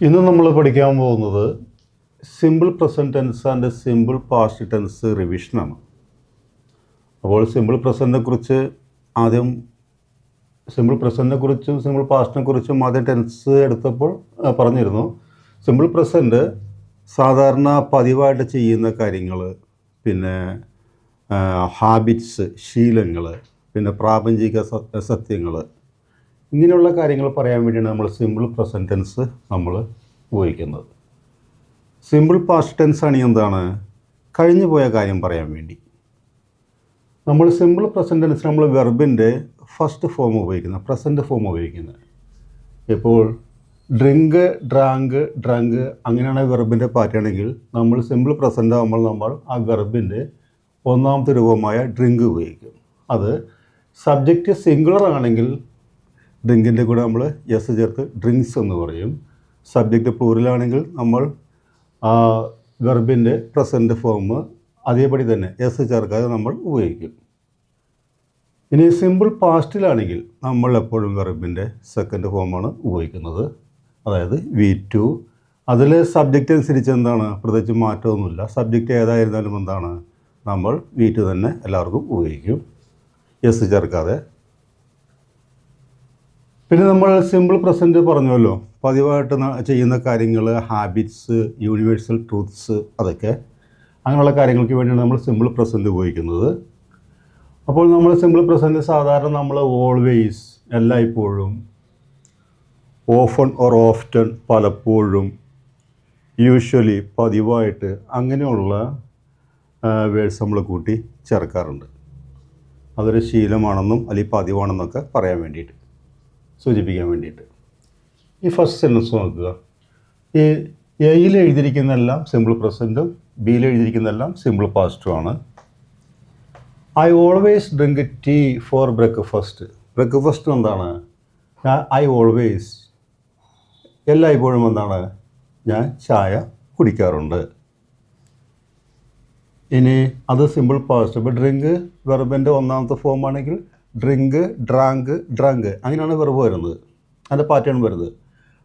ഇന്ന് നമ്മൾ പഠിക്കാൻ പോകുന്നത് simple present tense and simple past tense റിവിഷനാണ് അപ്പോൾ സിമ്പിൾ പ്രസന്റിനെ കുറിച്ച് ആദ്യം സിമ്പിൾ പ്രസന്റിനെ കുറിച്ചും സിമ്പിൾ പാസ്റ്റിനെ കുറിച്ചും ആദ്യം ടെൻസ് എടുത്തപ്പോൾ പറഞ്ഞിരുന്നു. സിമ്പിൾ പ്രസന്റ് സാധാരണ പതിവായിട്ട് ചെയ്യുന്ന കാര്യങ്ങൾ പിന്നെ ഹാബിറ്റ്സ് ശീലങ്ങൾ പിന്നെ പ്രാപഞ്ചിക സത്യങ്ങൾ ഇങ്ങനെയുള്ള കാര്യങ്ങൾ പറയാൻ വേണ്ടിയാണ് നമ്മൾ സിമ്പിൾ പ്രസന്റ് ടെൻസ് നമ്മൾ ഉപയോഗിക്കുന്നത്. സിമ്പിൾ പാസ്റ്റ് ടെൻസ് ആണെങ്കിൽ എന്താണ്? കഴിഞ്ഞു പോയ കാര്യം പറയാൻ വേണ്ടി. നമ്മൾ സിമ്പിൾ പ്രസന്റ് ടെൻസ് നമ്മൾ വെർബിന്റെ ഫസ്റ്റ് ഫോം ഉപയോഗിക്കുന്നത് പ്രസന്റ് ഫോം ഉപയോഗിക്കുന്നത്. ഇപ്പോൾ ഡ്രിങ്ക് ഡ്രാങ്ക് ഡ്രങ്ക് അങ്ങനെയാണ് വെർബിന്റെ പാറ്റാണെങ്കിൽ നമ്മൾ സിമ്പിൾ പ്രസന്റ് ആകുമ്പോൾ നമ്മൾ ആ വെർബിന്റെ ഒന്നാമത്തെ രൂപമായ ഡ്രിങ്ക് ഉപയോഗിക്കും. അത് സബ്ജക്റ്റ് സിംഗുലർ ആണെങ്കിൽ ഡ്രിങ്കിന്റെ കൂടെ നമ്മൾ എസ് ചേർത്ത് ഡ്രിങ്ക്സ് എന്ന് പറയും. സബ്ജക്റ്റ് പ്ലൂറിലാണെങ്കിൽ നമ്മൾ ആ വെർബിന്റെ പ്രസന്റ് ഫോം അതേപടി തന്നെ എസ് ചേർക്കാതെ നമ്മൾ ഉപയോഗിക്കും. ഇനി സിമ്പിൾ പാസ്റ്റിലാണെങ്കിൽ നമ്മൾ എപ്പോഴും വെർബിന്റെ സെക്കൻഡ് ഫോമാണ് ഉപയോഗിക്കുന്നത്. അതായത് വി ടു അതിൽ സബ്ജക്റ്റ് അനുസരിച്ച് എന്താണ്? പ്രത്യേകിച്ച് മാറ്റമൊന്നുമില്ല. സബ്ജക്റ്റ് ഏതായിരുന്നാലും എന്താണ്? നമ്മൾ വി ടു തന്നെ എല്ലാവർക്കും ഉപയോഗിക്കും. എസ് ചേർക്കാതെ പിന്നെ നമ്മൾ സിമ്പിൾ പ്രസന്റ് പറഞ്ഞല്ലോ പതിവായിട്ട് ചെയ്യുന്ന കാര്യങ്ങൾ ഹാബിറ്റ്സ് യൂണിവേഴ്സൽ ട്രൂത്ത്സ് അതൊക്കെ. അങ്ങനെയുള്ള കാര്യങ്ങൾക്ക് വേണ്ടിയാണ് നമ്മൾ സിമ്പിൾ പ്രസന്റ് ഉപയോഗിക്കുന്നത്. അപ്പോൾ നമ്മൾ സിമ്പിൾ പ്രസന്റ് സാധാരണ നമ്മൾ ഓൾവേസ് എല്ലായ്പ്പോഴും ഓഫൺ ഓർ ഓഫ്റ്റൺ പലപ്പോഴും യൂഷ്വലി പതിവായിട്ട് അങ്ങനെയുള്ള വേഴ്സ് നമ്മൾ കൂട്ടി ചേർക്കാറുണ്ട്. അതൊരു ശീലമാണെന്നും അല്ലെങ്കിൽ പതിവാണെന്നൊക്കെ പറയാൻ വേണ്ടിയിട്ട്. സൂചിപ്പിക്കാൻ വേണ്ടിയിട്ട്. ഈ ഫസ്റ്റ് സെന്റൻസ് നോക്കുക. ഈ എയിൽ എഴുതിയിരിക്കുന്നതെല്ലാം സിമ്പിൾ പ്രസന്റും ബിയിൽ എഴുതിയിരിക്കുന്നതെല്ലാം simple പാസ്റ്റുമാണ് I always drink tea for breakfast breakfast എന്താണ്? ഞാൻ ഐ ഓൾവേസ് എല്ലായ്പ്പോഴും എന്താണ്? ഞാൻ ചായ കുടിക്കാറുണ്ട്. ഇനി അത് സിമ്പിൾ പാസ്റ്റ് ഇപ്പോൾ ഡ്രിങ്ക് വെർബിന്റെ ഒന്നാമത്തെ ഫോം ആണെങ്കിൽ ഡ്രിങ്ക് ഡ്രാങ്ക് ഡ്രങ്ക് അങ്ങനെയാണ് വെർബ് വരുന്നത്. അതിന്റെ പാറ്റേൺ വരുന്നത്.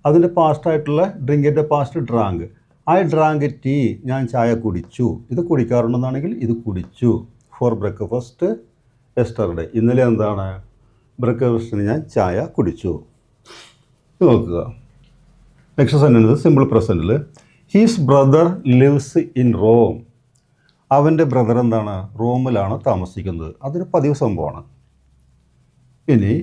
അതിന്റെ പാസ്റ്റ് ആയിട്ടുള്ള ഡ്രിങ്കിന്റെ past drank. I drank tea ഞാൻ ചായ കുടിച്ചു. ഇത് കുടിക്കാറുണ്ടെന്നാണെങ്കിൽ ഇത് കുടിച്ചു. ഫോർ ബ്രേക്ക്ഫാസ്റ്റ് എസ്റ്റർഡേ ഇന്നലെ എന്താണ്? ബ്രേക്ക്ഫാസ്റ്റിന് ഞാൻ ചായ കുടിച്ചു. നോക്കുക. Next sentence simple പ്രസന്റിൽ his brother lives in Rome അവന്റെ ബ്രദർ എന്താണ്? റോമിലാണ് താമസിക്കുന്നത്. അതൊരു പതിവ് സംഭവമാണ്. ഇനി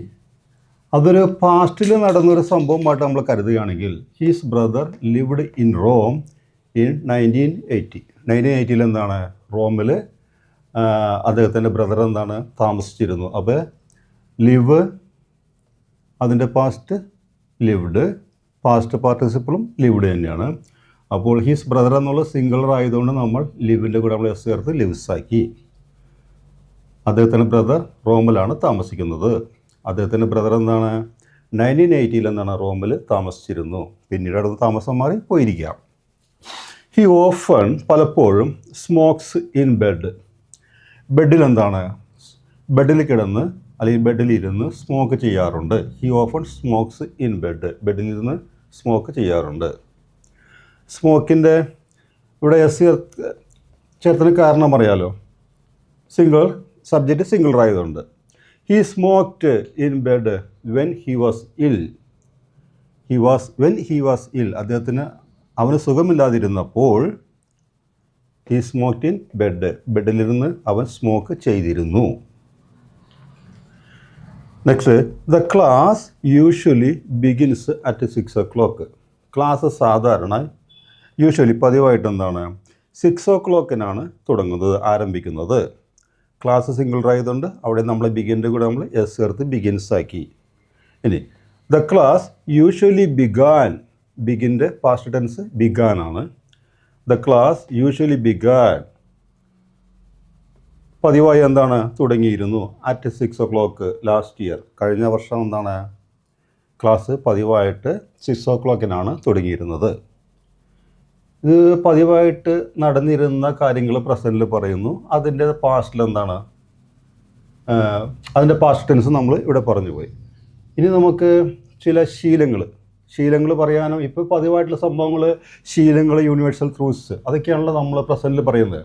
അതൊരു പാസ്റ്റിൽ നടന്നൊരു സംഭവമായിട്ട് നമ്മൾ കരുതുകയാണെങ്കിൽ his brother lived in Rome in nineteen eighty nineteen എയ്റ്റിയിൽ എന്താണ്? റോമിൽ അദ്ദേഹത്തിന്റെ ബ്രദർ എന്താണ്? താമസിച്ചിരുന്നു. അപ്പോൾ ലിവ് അതിന്റെ പാസ്റ്റ് ലിവ്ഡ് പാസ്റ്റ് പാർട്ടിസിപ്പിളും ലിവ്ഡ് തന്നെയാണ്. അപ്പോൾ ഹീസ് ബ്രദർ എന്നുള്ള സിംഗുലർ ആയതുകൊണ്ട് നമ്മൾ ലിവിന്റെ കൂടെ നമ്മൾ എസ് ചേർത്ത് ലിവ്സ് ആക്കി. അദ്ദേഹത്തിന്റെ ബ്രദർ റോമിലാണ് താമസിക്കുന്നത്. അദ്ദേഹത്തിന്റെ ബ്രദർ എന്താണ്? നയന്റീൻ എയ്റ്റിയിൽ എന്താണ് റോമിൽ താമസിച്ചിരുന്നു. പിന്നീട് അടുത്ത് താമസം മാറി പോയിരിക്കാം ഹി ഓഫൺ പലപ്പോഴും സ്മോക്സ് ഇൻ ബെഡ് ബെഡിൽ എന്താണ്? ബെഡിൽ കിടന്ന് അല്ലെങ്കിൽ ബെഡിലിരുന്ന് സ്മോക്ക് ചെയ്യാറുണ്ട്. He often smokes in bed ബെഡിലിരുന്ന് smoke ചെയ്യാറുണ്ട്. സ്മോക്കിന്റെ ഇവിടെ എസ് ചേർത്ത് ചേർത്തിന് കാരണം അറിയാലോ? സിംഗിൾ സബ്ജക്റ്റ് സിംഗിൾ ആയതുകൊണ്ട് he smoked in bed when he was ill he was when he was ill അദ്ദേഹത്തിന് അവന് സുഖമില്ലാതിരുന്നപ്പോൾ ഹി സ്മോക്ക്ഡ് ഇൻ ബെഡ് ബെഡിലിരുന്ന് അവൻ സ്മോക്ക് ചെയ്തിരുന്നു. Next the class usually begins at six o'clock class സാധാരണ usually പതിവായിട്ട് എന്താണ് സിക്സ് ഒ ക്ലോക്കിനാണ് തുടങ്ങുന്നത് ആരംഭിക്കുന്നത്. ക്ലാസ് സിംഗിൾ ആയതുകൊണ്ട് അവിടെ നമ്മൾ ബിഗിന്റെ കൂടെ നമ്മൾ എസ് ചേർത്ത് ബിഗിൻസ് ആക്കി. ഇനി ദ ക്ലാസ് യൂഷ്വലി ബിഗാൻ ബിഗിന്റെ പാസ്റ്റ് ടെൻസ് ബിഗാൻ ആണ്. ദ ക്ലാസ് യൂഷ്വലി ബിഗാൻ പതിവായി എന്താണ്? തുടങ്ങിയിരുന്നു. At six o'clock last year കഴിഞ്ഞ വർഷം എന്താണ്? ക്ലാസ് പതിവായിട്ട് സിക്സ് ഒ ക്ലോക്കിനാണ് തുടങ്ങിയിരുന്നത്. ഇത് പതിവായിട്ട് നടന്നിരുന്ന കാര്യങ്ങൾ പ്രസന്റിൽ പറയുന്നു. അതിന്റെ പാസ്റ്റിൽ എന്താണ്? അതിന്റെ പാസ്റ്റ് ടെൻസ് നമ്മൾ ഇവിടെ പറഞ്ഞു പോയി. ഇനി നമുക്ക് ചില ശീലങ്ങൾ. ശീലങ്ങൾ പറയാനും ഇപ്പോൾ പതിവായിട്ടുള്ള സംഭവങ്ങൾ ശീലങ്ങൾ യൂണിവേഴ്സൽ ട്രൂത്ത്സ് അതൊക്കെയാണല്ലോ നമ്മൾ പ്രസന്റിൽ പറയുന്നത്.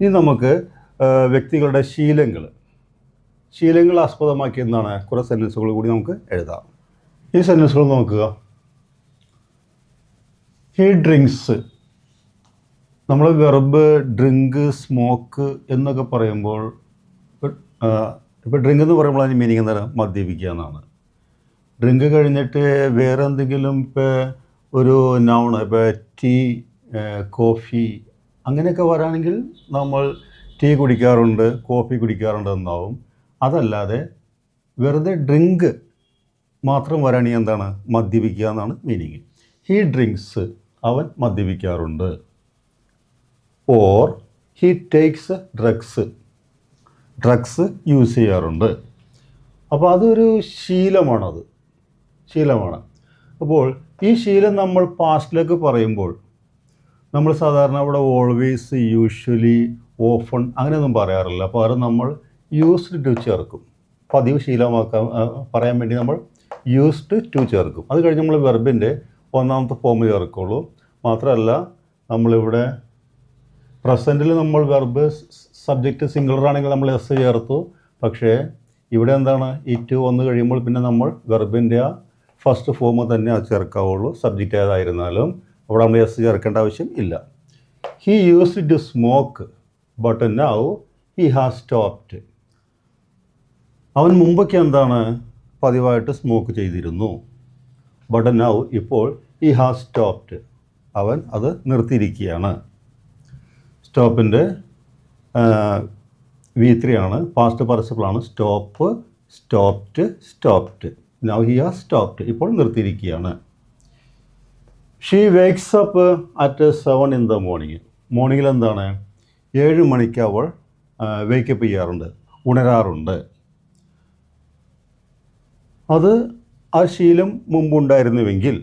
ഇനി നമുക്ക് വ്യക്തികളുടെ ശീലങ്ങൾ. ശീലങ്ങൾ ആസ്പദമാക്കി എന്താണ്? കുറേ സെന്റൻസുകൾ കൂടി നമുക്ക് എഴുതാം. ഈ സെന്റൻസുകൾ നോക്കുക. ഹീ ഡ്രിങ്ക്സ് നമ്മൾ വെർബ് ഡ്രിങ്ക് സ്മോക്ക് എന്നൊക്കെ പറയുമ്പോൾ ഇപ്പോൾ ഡ്രിങ്ക് എന്ന് പറയുമ്പോൾ അതിന് മീനിങ് എന്താണ്? മദ്യപിക്കുക എന്നാണ്. ഡ്രിങ്ക് കഴിഞ്ഞിട്ട് വേറെ എന്തെങ്കിലും ഇപ്പോൾ ഒരു നൗണ് ഇപ്പോൾ ടീ കോഫി അങ്ങനെയൊക്കെ വരാണെങ്കിൽ നമ്മൾ ടീ കുടിക്കാറുണ്ട് കോഫി കുടിക്കാറുണ്ട് എന്നാവും. അതല്ലാതെ വെറുതെ ഡ്രിങ്ക് മാത്രം വരാണെങ്കിൽ എന്താണ്? മദ്യപിക്കുക എന്നാണ് മീനിങ് ഹീ ഡ്രിങ്ക്സ് അവൻ മദ്യപിക്കാറുണ്ട്. Or he takes drugs drugs use ചെയ്യാറുണ്ട്. അപ്പോൾ അതൊരു ശീലമാണത്. ശീലമാണ്. അപ്പോൾ ഈ ശീലം നമ്മൾ പാസ്റ്റിലേക്ക് പറയുമ്പോൾ നമ്മൾ സാധാരണ ഇവിടെ ഓൾവേസ് യൂഷ്വലി ഓഫൺ അങ്ങനെയൊന്നും പറയാറില്ല. പകരം നമ്മൾ യൂസ്ഡ് ടു ചേർക്കും. പതിവ് ശീലമാക്കാൻ പറയാൻ വേണ്ടി നമ്മൾ യൂസ്ഡ് ടു ചേർക്കും. അത് കഴിഞ്ഞ് നമ്മൾ വെർബിന്റെ ഒന്നാമത്തെ ഫോം ചേർക്കുള്ളൂ. മാത്രമല്ല നമ്മളിവിടെ പ്രസന്റിൽ നമ്മൾ വെർബ് സബ്ജക്റ്റ് സിംഗുലർ ആണെങ്കിൽ നമ്മൾ എസ് ചേർത്തു. പക്ഷേ ഇവിടെ എന്താണ്? ടു വന്നു കഴിയുമ്പോൾ പിന്നെ നമ്മൾ വെർബിന്റെ ആ ഫസ്റ്റ് ഫോം തന്നെ ചേർക്കാവുള്ളൂ. സബ്ജക്റ്റ് ഏതായിരുന്നാലും. അവിടെ നമ്മൾ എസ് ചേർക്കേണ്ട ആവശ്യം ഇല്ല. He use to smoke but now he has stopped അവൻ മുമ്പൊക്കെ എന്താണ്? പതിവായിട്ട് സ്മോക്ക് ചെയ്തിരുന്നു. ബട്ട് നൗ ഇപ്പോൾ ഹി ഹാസ് സ്റ്റോപ്ഡ് അവൻ അത് നിർത്തിയിരിക്കുകയാണ്. സ്റ്റോപ്പിന്റെ വി ത്രീ ആണ്. Past പാർട്ടിസിപ്പിളാണ് stop stopped stopped now he are stopped ഇപ്പോൾ നിർത്തിയിരിക്കുകയാണ്. She wakes up at seven in the morning മോർണിംഗിൽ എന്താണ്? ഏഴ് മണിക്ക് അവൾ വേക്കപ്പ് ചെയ്യാറുണ്ട്. ഉണരാറുണ്ട്. അത് ആ ശീലം മുമ്പുണ്ടായിരുന്നുവെങ്കിൽ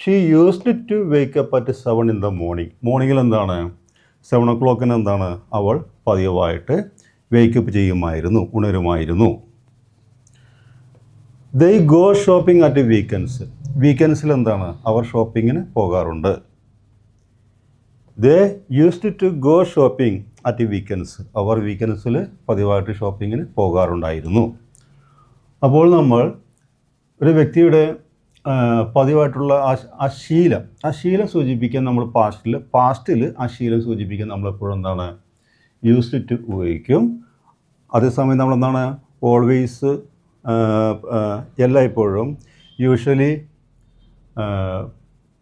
she used to wake up at seven in the morning മോർണിംഗിൽ എന്താണ്? സെവൻ ഒ ക്ലോക്കിന് എന്താണ്? അവൾ പതിവായിട്ട് വേക്കപ്പ് ചെയ്യുമായിരുന്നു ഉണരുമായിരുന്നു. They go shopping at weekends വീക്കെൻഡ്സിൽ എന്താണ്? അവർ ഷോപ്പിങ്ങിന് പോകാറുണ്ട്. They used to go shopping at weekends അവർ വീക്കെൻഡ്സിൽ പതിവായിട്ട് ഷോപ്പിങ്ങിന് പോകാറുണ്ടായിരുന്നു. അപ്പോൾ നമ്മൾ ഒരു വ്യക്തിയുടെ പതിവായിട്ടുള്ള ആ ശീലം. ആ ശീലം സൂചിപ്പിക്കാൻ നമ്മൾ പാസ്റ്റിൽ പാസ്റ്റിൽ ആ ശീലം സൂചിപ്പിക്കാൻ നമ്മളെപ്പോഴും എന്താണ് യൂസ്ഡ് ടു ഉപയോഗിക്കും. അതേസമയം നമ്മളെന്താണ് ഓൾവേസ് എല്ലായ്പ്പോഴും യൂഷ്വലി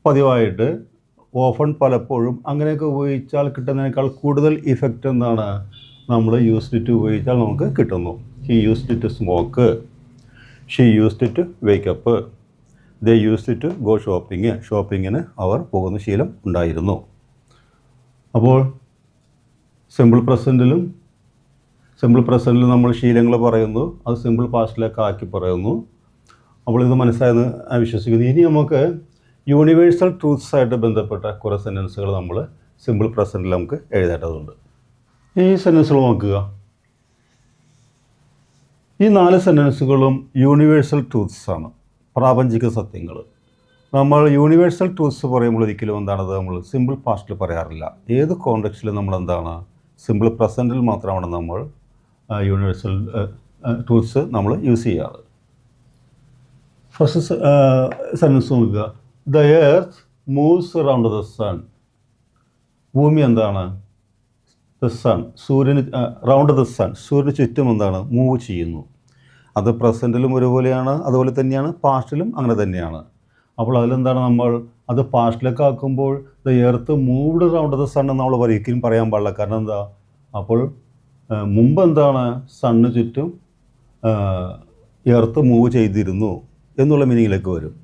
പതിവായിട്ട് ഓഫൺ പലപ്പോഴും അങ്ങനെയൊക്കെ ഉപയോഗിച്ചാൽ കിട്ടുന്നതിനേക്കാൾ കൂടുതൽ ഇഫക്റ്റ് എന്താണ് നമ്മൾ യൂസ്ഡ് ടു ഉപയോഗിച്ചാൽ നമുക്ക് കിട്ടുന്നു. He used to smoke she used to wake up they use to go shopping ഷോപ്പിങ്ങിന് അവർ പോകുന്ന ശീലം ഉണ്ടായിരുന്നു. അപ്പോൾ സിമ്പിൾ പ്രസന്റിലും സിമ്പിൾ പ്രസന്റിൽ നമ്മൾ ശീലങ്ങൾ പറയുന്നു. അത് സിമ്പിൾ പാസ്റ്റിലേക്ക് ആക്കി പറയുന്നു. അപ്പോൾ ഇത് മനസ്സിലായെന്ന് വിശ്വസിക്കുന്നു. ഇനി നമുക്ക് യൂണിവേഴ്സൽ ട്രൂത്ത്സ് ആയിട്ട് ബന്ധപ്പെട്ട കുറേ സെന്റൻസുകൾ നമ്മൾ സിമ്പിൾ പ്രസന്റിൽ നമുക്ക് എഴുതേണ്ടതുണ്ട്. ഈ സെന്റൻസുകൾ നോക്കുക. ഈ നാല് സെന്റൻസുകളും യൂണിവേഴ്സൽ ട്രൂത്ത്സ് ആണ്. പ്രാപഞ്ചിക സത്യങ്ങൾ. നമ്മൾ യൂണിവേഴ്സൽ ട്രൂത്ത്സ് പറയുമ്പോൾ ഒരിക്കലും എന്താണത് നമ്മൾ സിമ്പിൾ പാസ്റ്റിൽ പറയാറില്ല. ഏത് കോണ്ടക്സ്റ്റിലും നമ്മൾ എന്താണ്? സിമ്പിൾ പ്രസന്റിൽ മാത്രമാണ് നമ്മൾ യൂണിവേഴ്സൽ ട്രൂത്ത്സ് നമ്മൾ യൂസ് ചെയ്യാറ്. ഫസ്റ്റ് സെന്റൻസ് നോക്കുക. The earth moves around the sun ഭൂമി എന്താണ്? ദ സൺ സൂര്യന് റൗണ്ട് ദ സൺ സൂര്യന് ചുറ്റും എന്താണ്? മൂവ് ചെയ്യുന്നു. അത് പ്രസന്റിലും ഒരുപോലെയാണ് അതുപോലെ തന്നെയാണ് പാസ്റ്റിലും അങ്ങനെ തന്നെയാണ്. അപ്പോൾ അതിലെന്താണ് നമ്മൾ അത് പാസ്റ്റിലൊക്കെ ആക്കുമ്പോൾ the earth moved round the sun എന്ന് നമ്മൾ ഒരിക്കലും പറയാൻ പാടില്ല. കാരണം എന്താ? അപ്പോൾ മുമ്പ് എന്താണ് സണ്ണ് ചുറ്റും എർത്ത് മൂവ് ചെയ്തിരുന്നു എന്നുള്ള മീനിങ്ങിലേക്ക് വരും.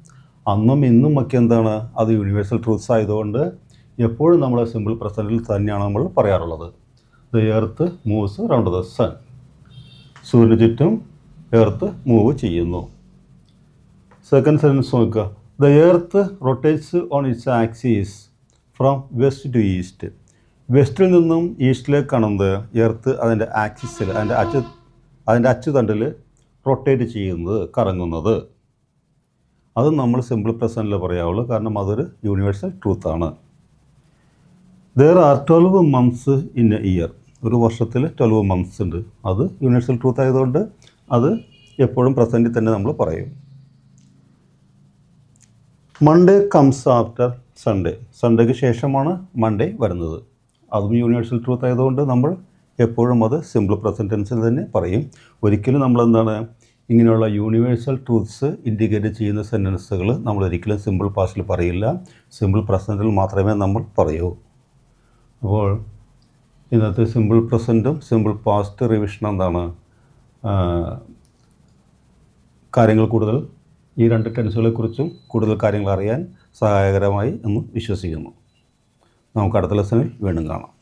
അന്നും ഇന്നും ഒക്കെ എന്താണ്? അത് യൂണിവേഴ്സൽ ട്രൂത്ത്സ് ആയതുകൊണ്ട് എപ്പോഴും നമ്മൾ സിമ്പിൾ പ്രസന്റിൽ തന്നെയാണ് നമ്മൾ പറയാറുള്ളത്. The earth moves round the sun. സൂര്യന് ചുറ്റും എർത്ത് മൂവ് ചെയ്യുന്നു. സെക്കൻഡ് സെന്റൻസ് നോക്കുക. The earth rotates on its axis from west to east വെസ്റ്റിൽ നിന്നും ഈസ്റ്റിലേക്കാണെന്ത് എർത്ത് അതിന്റെ ആക്സിസിൽ അതിന്റെ അച്ചു അതിന്റെ അച്ചുതണ്ടിൽ റൊട്ടേറ്റ് ചെയ്യുന്നത് കറങ്ങുന്നത്. അത് നമ്മൾ സിമ്പിൾ പ്രസന്റിൽ പറയാവുള്ളൂ. കാരണം അതൊരു universal ട്രൂത്താണ് there are twelve months in a year ഒരു വർഷത്തിൽ ട്വൽവ് മന്ത്സ് ഉണ്ട്. അത് യൂണിവേഴ്സൽ ട്രൂത്ത് ആയതുകൊണ്ട് അത് എപ്പോഴും പ്രസന്റിൽ തന്നെ നമ്മൾ പറയും. മൺഡേ കംസ് ആഫ്റ്റർ സൺഡേ സൺഡേക്ക് ശേഷമാണ് മൺഡേ വരുന്നത്. അതും യൂണിവേഴ്സൽ ട്രൂത്ത് ആയതുകൊണ്ട് നമ്മൾ എപ്പോഴും അത് സിമ്പിൾ പ്രസന്റൻസിൽ തന്നെ പറയും. ഒരിക്കലും നമ്മൾ എന്താണ് ഇങ്ങനെയുള്ള യൂണിവേഴ്സൽ ട്രൂത്ത്സ് ഇൻഡിക്കേറ്റ് ചെയ്യുന്ന സെന്റൻസുകൾ നമ്മൾ ഒരിക്കലും സിമ്പിൾ പാസ്റ്റിൽ പറയില്ല. സിമ്പിൾ പ്രസന്റിൽ മാത്രമേ നമ്മൾ പറയൂ. അപ്പോൾ ഇന്നത്തെ സിമ്പിൾ പ്രസന്റും സിമ്പിൾ പാസ്റ്റ് റിവിഷൻ എന്താണ്? കാര്യങ്ങൾ കൂടുതൽ ഈ രണ്ട് ടെൻസുകളെക്കുറിച്ചും കൂടുതൽ കാര്യങ്ങൾ അറിയാൻ സഹായകരമായി എന്ന് വിശ്വസിക്കുന്നു. നമുക്ക് അടുത്ത ലെസണിൽ വീണ്ടും കാണാം.